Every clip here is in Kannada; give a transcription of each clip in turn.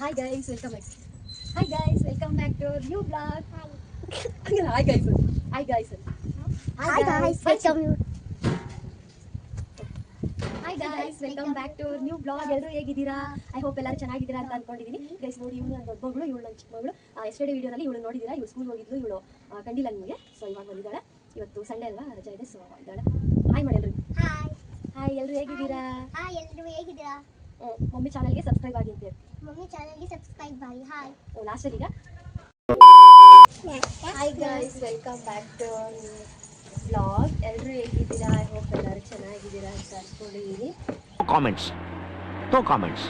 Hi guys welcome back hi guys welcome back to new vlog ಹಂಗಲ್ಲ hi guys hi guys Hi guys, welcome you. Hi guys welcome back to new vlog ಎಲ್ಲರೂ ಹೇಗಿದ್ದೀರಾ? ಐ ಹೋಪ್ ಎಲ್ಲರೂ ಚೆನ್ನಾಗಿದ್ದೀರಾ ಅಂತ ಅನ್ಕೊಂಡಿದ್ದೀನಿ ಗೈಸ್ ನೋಡಿ ಇವಳು ನನ್ನ ದೊಡ್ಡ ಮಗಳು ಇವಳು ನನ್ನ ಚಿಕ್ಕ ಮಗಳು ಎಸ್ಟರ್ಡೇ ವಿಡಿಯೋನಲ್ಲಿ ಇವಳು ನೋಡಿದ್ದೀರಾ? ಇವಳು ಸ್ಕೂಲ್ ಹೋಗಿದ್ಲು ಇವಳು ಕಂಡಿಲ್ಲ ನಿಮಗೆ. ಸೊ ಇವಾಗ ಬಂದಿದ್ದಾಳೆ. ಇವತ್ತು ಸಂಡೇ ಅಲ್ವಾ? ರಜಾ ಇದೆ ಸೊ ಇದ್ದಾಳೆ. ಹಾಯ್ ಮಾಡಿ ಎಲ್ರು ಹಾಯ್ ಹಾಯ್ ಎಲ್ಲರೂ ಹೇಗಿದ್ದೀರಾ? Hi. ಎಲ್ಲರೂ ಹೇಗಿದ್ದೀರಾ? ಮಮ್ಮಿ ಚಾನಲ್ಗೆ ಸಬ್ಸ್ಕ್ರೈಬ್ ಆಗಿ ಅಂತ ಮಮ್ಮಿ ಚಾನಲ್ಗೆ ಸಬ್ಸ್ಕ್ರೈಬ್ ಮಾಡಿ ಹಾಯ್. ಲಾಸ್ಟ್ ಈಗ? Hi guys welcome back to vlog ಎಲ್ಲರೂ ಹೇಗಿದ್ದೀರಾ? ಐ ಹೋಪ್ ಎಲ್ಲರೂ ಚೆನ್ನಾಗಿದ್ದೀರಾ ಅಂತ ಅನ್ಕೊಂಡಿದ್ದೀನಿ ಕಾಮೆಂಟ್ಸ್ ತೋ comments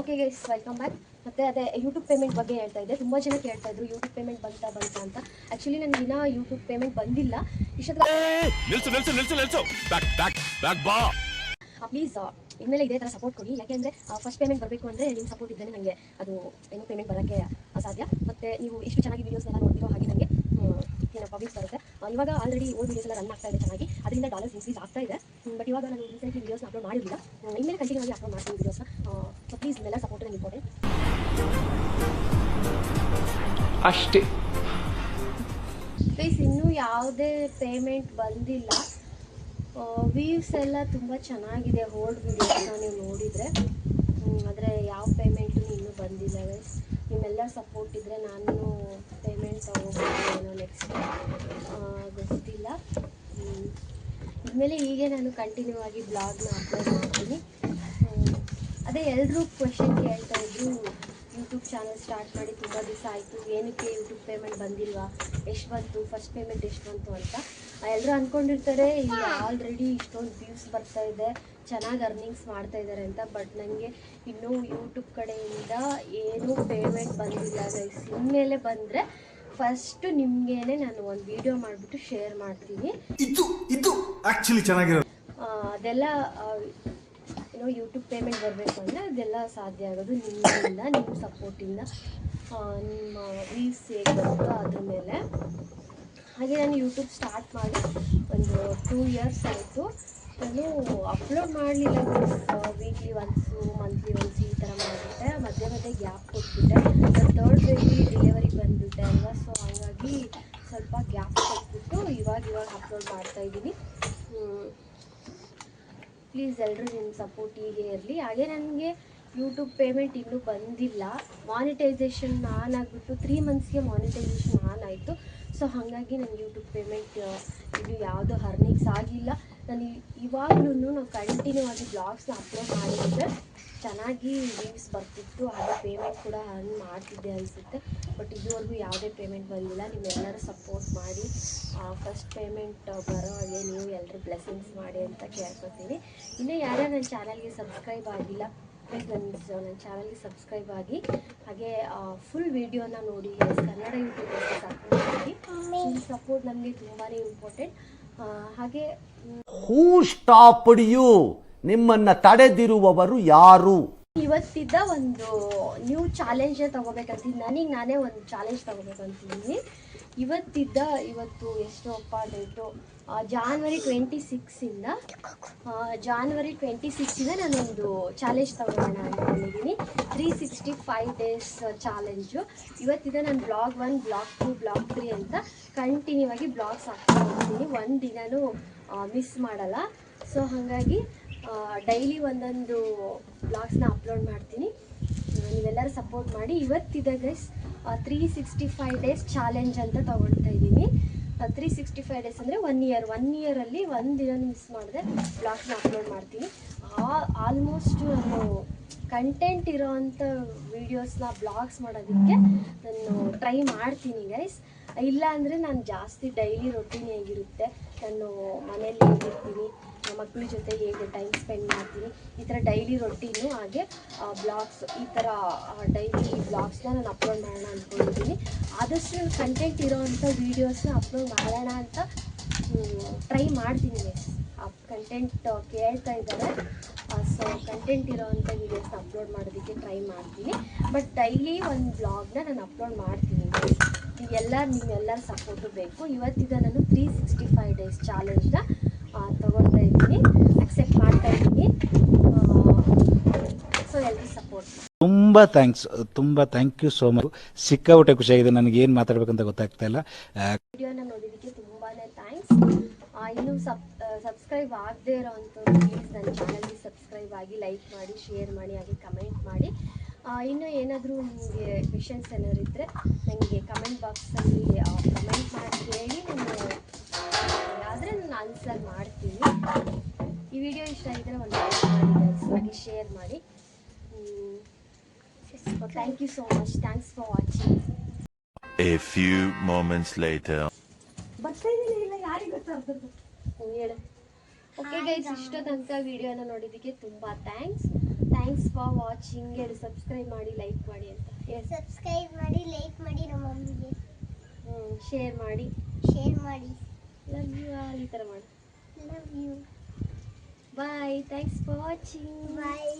okay guys welcome back ಮತ್ತೆ ಅದೇ ಯೂಟ್ಯೂಬ್ ಪೇಮೆಂಟ್ ಬಗ್ಗೆ ಹೇಳ್ತಾ ಇದ್ದೆ. ತುಂಬ ಜನ ಕೇಳ್ತಾ ಇದ್ರು ಯೂಟ್ಯೂಬ್ ಪೇಮೆಂಟ್ ಬಂತಾ ಬಂತಾ ಅಂತ. ಆ್ಯಕ್ಚುಲಿ ನನಗೆ ದಿನ ಯೂಟ್ಯೂಬ್ ಪೇಮೆಂಟ್ ಬಂದಿಲ್ಲ. ಇಷ್ಟೊತ್ತಿಗೆ ಪ್ಲೀಸ್ ಇನ್ಮೇಲೆ ಇದೇ ಥರ ಸಪೋರ್ಟ್ ಕೊಡಿ. ಯಾಕೆಂದರೆ ಫಸ್ಟ್ ಪೇಮೆಂಟ್ ಬರಬೇಕು ಅಂದರೆ ನಿಮ್ಮ ಸಪೋರ್ಟ್ ಇದ್ದರೆ ನನಗೆ ಅದು ಏನು ಪೇಮೆಂಟ್ ಬರೋಕ್ಕೆ ಅಸಾಧ್ಯ. ಮತ್ತು ನೀವು ಎಷ್ಟು ಚೆನ್ನಾಗಿ ವೀಡಿಯೋಸ್ನೆಲ್ಲ ನೋಡ್ತಿರೋ ಹಾಗೆ ನನಗೆ ಏನಪ್ಪ ಪಬ್ಲಿಕ್ ಬರುತ್ತೆ. ಇವಾಗ ಆಲ್ರೆಡಿ ಓಲ್ಡ್ ವೀಡಿಯೋಸ್ ಎಲ್ಲ ರನ್ ಆಗ್ತಾ ಇದೆ ಚೆನ್ನಾಗಿ. ಅದರಿಂದ ಡಾಲರ್ಸ್ ಇನ್ಕ್ರೀಸ್ ಆಗ್ತಾ ಇದೆ. ಬಟ್ ಇವಾಗ ನಾನು ರೀಸೆಂಟ್ಲಿ ವೀಡಿಯೋಸ್ನ ಅಪ್ಲೋಡ್ ಮಾಡಿರಲಿಲ್ಲ. ಇನ್ಮೇಲೆ ಕಂಟಿನ್ಯೂ ಆಗಿ ಅಪ್ಲೋಡ್ ಮಾಡ್ತೀನಿ ವೀಡಿಯೋಸ್ನ ಸೊ ಪ್ಲೀಸ್ ಎಲ್ಲ ಸಪೋರ್ಟ್ ನನಗೆ ಇಂಪಾರ್ಟೆಂಟ್ ಅಷ್ಟೇ. ಪ್ಲೀಸ್ ಇನ್ನೂ ಯಾವುದೇ ಪೇಮೆಂಟ್ ಬಂದಿಲ್ಲ. ವ್ಯೂಸ್ ಎಲ್ಲ ತುಂಬ ಚೆನ್ನಾಗಿದೆ ಹೋಲ್ಡ್ ವಿಡಿಯೋಸ್ನ ನೀವು ನೋಡಿದರೆ. ಆದರೆ ಯಾವ ಪೇಮೆಂಟು ಇನ್ನೂ ಬಂದಿಲ್ಲ ಗೈಸ್ ನಿಮ್ಮೆಲ್ಲ ಸಪೋರ್ಟ್ ಇದ್ದರೆ ನಾನು ಪೇಮೆಂಟ್ ತಗೋಬೋದು ನೆಕ್ಸ್ಟ್ ಗೊತ್ತಿಲ್ಲ. ಇದ್ಮೇಲೆ ಹೀಗೆ ನಾನು ಕಂಟಿನ್ಯೂ ಆಗಿ ಬ್ಲಾಗ್ನ ಅಪ್ಲೋಡ್ ಮಾಡ್ತೀನಿ. ಅದೇ ಎಲ್ಲರೂ ಕ್ವೆಶನ್ ಕೇಳ್ತಾ ಇದ್ರು ಯೂಟ್ಯೂಬ್ ಚಾನಲ್ ಸ್ಟಾರ್ಟ್ ಮಾಡಿ ತುಂಬ ದಿವಸ ಆಯಿತು. ಏನಕ್ಕೆ ಯೂಟ್ಯೂಬ್ ಪೇಮೆಂಟ್ ಬಂದಿಲ್ವಾ? ಎಷ್ಟು ಬಂತು? ಫಸ್ಟ್ ಪೇಮೆಂಟ್ ಎಷ್ಟು ಬಂತು ಅಂತ. ಎಲ್ಲರೂ ಅಂದ್ಕೊಂಡಿರ್ತಾರೆ ಇಲ್ಲಿ ಆಲ್ರೆಡಿ ಇಷ್ಟೊಂದು ವ್ಯೂಸ್ ಬರ್ತಾ ಇದೆ. ಚೆನ್ನಾಗಿ ಅರ್ನಿಂಗ್ಸ್ ಮಾಡ್ತಾ ಇದ್ದಾರೆ ಅಂತ. ಬಟ್ ನನಗೆ ಇನ್ನೂ ಯೂಟ್ಯೂಬ್ ಕಡೆಯಿಂದ ಏನೂ ಪೇಮೆಂಟ್ ಬಂದಿಲ್ಲ ಗೈಸ್ ಇನ್ಮೇಲೆ ಬಂದರೆ ಫಸ್ಟು ನಿಮಗೇನೆ ನಾನು ಒಂದು ವಿಡಿಯೋ ಮಾಡಿಬಿಟ್ಟು ಶೇರ್ ಮಾಡ್ತೀನಿ. ಅದೆಲ್ಲ ಏನೋ ಯೂಟ್ಯೂಬ್ ಪೇಮೆಂಟ್ ಬರಬೇಕು ಅಂದರೆ ಅದೆಲ್ಲ ಸಾಧ್ಯ ಆಗೋದು. ನಿಮ್ಮಿಂದ ನಿಮ್ಮ ಸಪೋರ್ಟಿಂದ ನಿಮ್ಮ ವ್ಯೂಸ್ ಹೇಗೆ ಅದ್ರ ಮೇಲೆ. ಹಾಗೆ ನಾನು ಯೂಟ್ಯೂಬ್ ಸ್ಟಾರ್ಟ್ ಮಾಡಿ ಒಂದು ಟೂ ಇಯರ್ಸ್ ಆಯಿತು. ನಾನು ಅಪ್ಲೋಡ್ ಮಾಡಲಿಲ್ಲ ವೀಕ್ಲಿ ಒನ್ಸು ಮಂತ್ಲಿ ಒನ್ಸ್ ಈ ಥರ ಮಾಡಿಬಿಟ್ಟೆ. ಮಧ್ಯೆ ಮಧ್ಯೆ ಗ್ಯಾಪ್ ಕೊಟ್ಬಿಟ್ಟೆ. ಥರ್ಡ್ ಬೇಬಿ ಡೆಲಿವರಿ ಬಂದುಬಿಟ್ಟೆ ಅಲ್ವಾ? ಸೊ ಹಾಗಾಗಿ ಸ್ವಲ್ಪ ಗ್ಯಾಪ್ ಕೊಟ್ಬಿಟ್ಟು ಇವಾಗ ಇವಾಗ ಅಪ್ಲೋಡ್ ಮಾಡ್ತಾ ಇದ್ದೀನಿ. ಪ್ಲೀಸ್ ಎಲ್ಲರೂ ನಿಮ್ಮ ಸಪೋರ್ಟ್ ಹೀಗೆ ಇರಲಿ. ಹಾಗೆ ನನಗೆ ಯೂಟ್ಯೂಬ್ ಪೇಮೆಂಟ್ ಇನ್ನೂ ಬಂದಿಲ್ಲ. ಮಾನಿಟೈಸೇಷನ್ ಆನ್ ಆಗಿಬಿಟ್ಟು ತ್ರೀ ಮಂತ್ಸ್ಗೆ ಮಾನಿಟೈಸೇಷನ್ ಆನ್ ಆಯಿತು. ಸೊ ಹಾಗಾಗಿ ನನಗೆ ಯೂಟ್ಯೂಬ್ ಪೇಮೆಂಟ್ ಇದು ಯಾವುದೂ ಅರ್ನಿಂಗ್ಸ್ ಆಗಿಲ್ಲ. ನಾನು ಇವಾಗ್ಲೂ ನಾವು ಕಂಟಿನ್ಯೂ ಆಗಿ ಬ್ಲಾಗ್ಸ್ನ ಅಪ್ಲೋಡ್ ಮಾಡಿದ್ರೆ ಚೆನ್ನಾಗಿ ವ್ಯೂಸ್ ಬರ್ತಿತ್ತು. ಹಾಗೆ ಪೇಮೆಂಟ್ ಕೂಡ ಅರ್ನ್ ಮಾಡ್ತಿದ್ದೆ ಅನಿಸುತ್ತೆ. ಬಟ್ ಇದುವರೆಗೂ ಯಾವುದೇ ಪೇಮೆಂಟ್ ಬಂದಿಲ್ಲ. ನೀವೆಲ್ಲರೂ ಸಪೋರ್ಟ್ ಮಾಡಿ. ಫಸ್ಟ್ ಪೇಮೆಂಟ್ ಬರೋ ಹಾಗೆ ನೀವು ಎಲ್ಲರೂ ಬ್ಲೆಸ್ಸಿಂಗ್ಸ್ ಮಾಡಿ ಅಂತ ಕೇಳ್ಕೊತೀನಿ. ಇನ್ನೂ ಯಾರ್ಯಾರು ನನ್ನ ಚಾನಲ್ಗೆ ಸಬ್ಸ್ಕ್ರೈಬ್ ಆಗಿಲ್ಲ ನನ್ನ ಚಾನಲ್ಗೆ ಸಬ್ಸ್ಕ್ರೈಬ್ ಆಗಿ, ಹಾಗೆ ಫುಲ್ ವಿಡಿಯೋನ ನೋಡಿ ಕನ್ನಡ ಯೂಟ್ಯೂಬ್ ಸಪೋರ್ಟ್ ಸಪೋರ್ಟ್ ನಮಗೆ ತುಂಬಾ ಇಂಪಾರ್ಟೆಂಟ್ ಹಾಗೆ ಹೂ ಸ್ಟಾಪ್ ಯು ನಿಮ್ಮನ್ನ ತಡೆದಿರುವವರು ಯಾರು? ಇವತ್ತಿದ್ದ ಒಂದು ನ್ಯೂ ಚಾಲೆಂಜೇ ತೊಗೋಬೇಕಂತೀನಿ. ನನಗೆ ನಾನೇ ಒಂದು ಚಾಲೆಂಜ್ ತಗೋಬೇಕಂತಿದ್ದೀನಿ ಇವತ್ತಿದ್ದ ಇವತ್ತು ಎಷ್ಟೋಪ್ಪ ಡೇಟು ಜಾನ್ವರಿ ಟ್ವೆಂಟಿ ಸಿಕ್ಸಿಂದ ಜಾನ್ವರಿ ಟ್ವೆಂಟಿ ಸಿಕ್ಸಿಂದ ನಾನೊಂದು ಚಾಲೆಂಜ್ ತಗೊಳ್ಳೋಣ ಅಂದ್ಕೊಂಡಿದ್ದೀನಿ three sixty five days challenge ಇವತ್ತಿದ್ದ ನಾನು vlog one vlog two vlog three ಅಂತ ಕಂಟಿನ್ಯೂ ಆಗಿ ಬ್ಲಾಗ್ಸ್ ಹಾಕ್ತಾ ಒಂದು ದಿನನೂ ಮಿಸ್ ಮಾಡಲ್ಲ. ಸೊ ಹಾಗಾಗಿ ಡೈಲಿ ಒಂದೊಂದು ಬ್ಲಾಗ್ಸ್ನ ಅಪ್ಲೋಡ್ ಮಾಡ್ತೀನಿ. ಆ, ನೀವೆಲ್ಲರೂ ಸಪೋರ್ಟ್ ಮಾಡಿ. ಇವತ್ತಿದೆ guys three sixty five days challenge ಅಂತ ತೊಗೊಳ್ತಾ ಇದ್ದೀನಿ. ತ್ರೀ ಸಿಕ್ಸ್ಟಿ ಫೈವ್ ಡೇಸ್ ಅಂದರೆ ಒನ್ ಇಯರ್ ಒನ್ ಇಯರಲ್ಲಿ ಒಂದು ದಿನ ಮಿಸ್ ಮಾಡಿದೆ ಬ್ಲಾಗ್ಸ್ನ ಅಪ್ಲೋಡ್ ಮಾಡ್ತೀನಿ. ಆಲ್ಮೋಸ್ಟ್ ನಾನು ಕಂಟೆಂಟ್ ಇರೋವಂಥ ವೀಡಿಯೋಸ್ನ ಬ್ಲಾಗ್ಸ್ ಮಾಡೋದಕ್ಕೆ ನಾನು ಟ್ರೈ ಮಾಡ್ತೀನಿ ಗೈಸ್ ಇಲ್ಲ ಅಂದರೆ ನಾನು ಜಾಸ್ತಿ ಡೈಲಿ ರೊಟೀನ್ ಹೇಗಿರುತ್ತೆ ನಾನು ಮನೇಲಿ ಹೇಗಿರ್ತೀನಿ ಮಕ್ಕಳ ಜೊತೆ ಹೇಗೆ ಟೈಮ್ ಸ್ಪೆಂಡ್ ಮಾಡ್ತೀನಿ, ಈ ಥರ ಡೈಲಿ ರೊಟೀನು ಹಾಗೆ ಬ್ಲಾಗ್ಸ್ ಈ ಥರ ಡೈಲಿ ಬ್ಲಾಗ್ಸ್ನ ನಾನು ಅಪ್ಲೋಡ್ ಮಾಡೋಣ ಅಂದ್ಕೊಂಡಿದ್ದೀನಿ ಆದಷ್ಟು ಕಂಟೆಂಟ್ ಇರೋವಂಥ ವೀಡಿಯೋಸ್ನ ಅಪ್ಲೋಡ್ ಮಾಡೋಣ ಅಂತ ಟ್ರೈ ಮಾಡ್ತೀನಿ ಆ ಕಂಟೆಂಟ್ ಕೇಳ್ತಾ ಇದ್ದಾರೆ. ಸೊ ಕಂಟೆಂಟ್ ಇರೋವಂಥ ವೀಡಿಯೋಸ್ನ ಅಪ್ಲೋಡ್ ಮಾಡೋದಕ್ಕೆ ಟ್ರೈ ಮಾಡ್ತೀನಿ. ಬಟ್ ಡೈಲಿ ಒಂದು ಬ್ಲಾಗ್ನ ನಾನು ಅಪ್ಲೋಡ್ ಮಾಡ್ತೀನಿ ನೀವೆಲ್ಲ ನಿಮ್ಮೆಲ್ಲರ ಸಪೋರ್ಟು ಬೇಕು. ಇವತ್ತಿದ ನಾನು ತ್ರೀ ಸಿಕ್ಸ್ಟಿ ಫೈವ್ ಡೇಸ್ ಚಾಲೆಂಜ್ನ ತೊಗೊಳ್ತಾ ಇದ್ದೀನಿ ಅಕ್ಸೆಪ್ಟ್ ಮಾಡ್ತಾ ಇದ್ದೀನಿ ಸೊ ಎಲ್ಲರೂ ಸಪೋರ್ಟ್ ತುಂಬ ಥ್ಯಾಂಕ್ಸ್ ತುಂಬ ಥ್ಯಾಂಕ್ ಯು ಸೋ ಮಚ್ ಸಿಕ್ಕಾಪಟ್ಟೆ ಖುಷಿಯಾಗಿದೆ. ನನಗೆ ಏನು ಮಾತಾಡ್ಬೇಕಂತ ಗೊತ್ತಾಗ್ತಾ ಇಲ್ಲ. ಇನ್ನು ಸಬ್ ಸಬ್ಸ್ಕ್ರೈಬ್ ಆಗದೇ ಇರೋವಂಥವ್ರು ಪ್ಲೀಸ್ ನನ್ನ ಚಾನಲ್ಗೆ ಸಬ್ಸ್ಕ್ರೈಬ್ ಆಗಿ ಲೈಕ್ ಮಾಡಿ ಶೇರ್ ಮಾಡಿ, ಹಾಗೆ ಕಮೆಂಟ್ ಮಾಡಿ. ಇನ್ನೂ ಏನಾದರೂ ನಿಮಗೆ ಕ್ವೆಶನ್ಸ್ ಏನಾದ್ರು ಇದ್ದರೆ ನನಗೆ ಕಮೆಂಟ್ ಬಾಕ್ಸಲ್ಲಿ ಕಮೆಂಟ್ ಮಾಡಿ ಹೇಳಿ ನಾನು ಆದರೆ ನಾನು ಆನ್ಸರ್ ಮಾಡ್ತೀನಿ. ಈ ವಿಡಿಯೋ ಇಷ್ಟ ಇದ್ದರೆ ಒಂದು ಲೈಕ್ ಮಾಡಿ ಶೇರ್ ಮಾಡಿ. Thank you so much thanks for watching A few moments later. ಬರ್ತಾ ಇದೀನಿ ಇಲ್ಲ ಯಾರಿಗೆ ಗೊತ್ತಾಗ್ತದೆ? ಹೇಳು. ಓಕೆ ಗೈಸ್ ಇಷ್ಟೋ ತನಕ ವಿಡಿಯೋನ ನೋಡಿದ್ದಕ್ಕೆ ತುಂಬ ಥ್ಯಾಂಕ್ಸ್ ಥ್ಯಾಂಕ್ಸ್ ಫಾರ್ ವಾಚಿಂಗ್ ಹೇಳಿ ಸಬ್ಸ್ಕ್ರೈಬ್ ಮಾಡಿ ಲೈಕ್ ಮಾಡಿ ಅಂತ. ಹೇಳಿ. ಸಬ್ಸ್ಕ್ರೈಬ್ ಮಾಡಿ ಲೈಕ್ ಮಾಡಿ ನಮ್ಮ ಮಮ್ಮಿಗೆ. ಶೇರ್ ಮಾಡಿ. ಶೇರ್ ಮಾಡಿ. ಲವ್ ಯು ಆಲ್ ಈ ಥರ ಮಾಡಿ. Love you bye thanks for watching bye